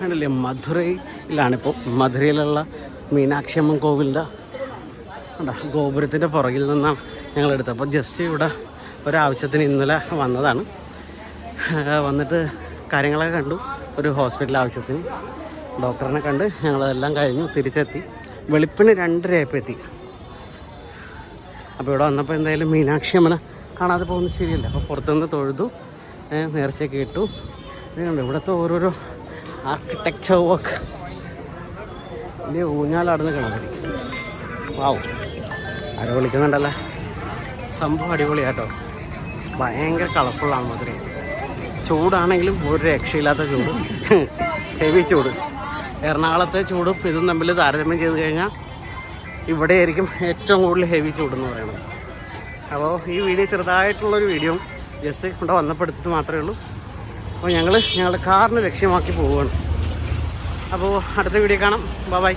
കണ്ടില്ലേ മധുരയിലാണിപ്പോൾ മധുരയിലുള്ള മീനാക്ഷിയമ്മൻ കോവിലിന്റെ കണ്ടോ ഗോപുരത്തിന്റെ പുറകിൽ നിന്നാണ് ഞങ്ങൾ എടുത്തത്. അപ്പോൾ ജസ്റ്റ് ഇവിടെ ഒരാവശ്യത്തിന് ഇന്നലെ വന്നതാണ്. വന്നിട്ട് കാര്യങ്ങളൊക്കെ കണ്ടു. ഒരു ഹോസ്പിറ്റൽ ആവശ്യത്തിന്. ഡോക്ടറിനെ കണ്ട് ഞങ്ങളതെല്ലാം കഴിഞ്ഞു തിരിച്ചെത്തി. വെളുപ്പിന് രണ്ടരയായപ്പോൾ എത്തി. അപ്പോൾ ഇവിടെ വന്നപ്പോൾ എന്തായാലും മീനാക്ഷി അമ്മനെ കാണാതെ പോകുന്നത് ശരിയല്ല. അപ്പോൾ പുറത്തുനിന്ന് തൊഴുതു നേർച്ചയൊക്കെ ഇട്ടു. ഇവിടുത്തെ ഓരോരോ ആർക്കിടെക്ചർ വർക്ക് വലിയ ഊഞ്ഞാലാടുന്ന ഗണപതി വാവ് ആരോ വിളിക്കുന്നുണ്ടല്ലോ. സംഭവം അടിപൊളിയാട്ടോ. ഭയങ്കര കളർഫുള്ളാണ് മധുര. ചൂടാണെങ്കിലും ഒരു രക്ഷയില്ലാത്ത ചൂട്. ഹെവി ചൂട്. എറണാകുളത്തെ ചൂടും ഇതും തമ്മിൽ താരതമ്യം ചെയ്ത് കഴിഞ്ഞാൽ ഇവിടെ ആയിരിക്കും ഏറ്റവും കൂടുതൽ ഹെവി ചൂടെന്ന് പറയുന്നത്. അപ്പോൾ ഈ വീഡിയോ ചെറുതായിട്ടുള്ളൊരു വീഡിയോ. ജസ്റ്റ് ഇവിടെ വന്നപ്പോൾ എടുത്തിട്ട് മാത്രമേ ഉള്ളൂ. അപ്പോൾ ഞങ്ങൾ ഞങ്ങളുടെ കാറിന് ലക്ഷ്യമാക്കി പോവുകയാണ്. അപ്പോൾ അടുത്ത വീഡിയോ കാണാം. ബൈ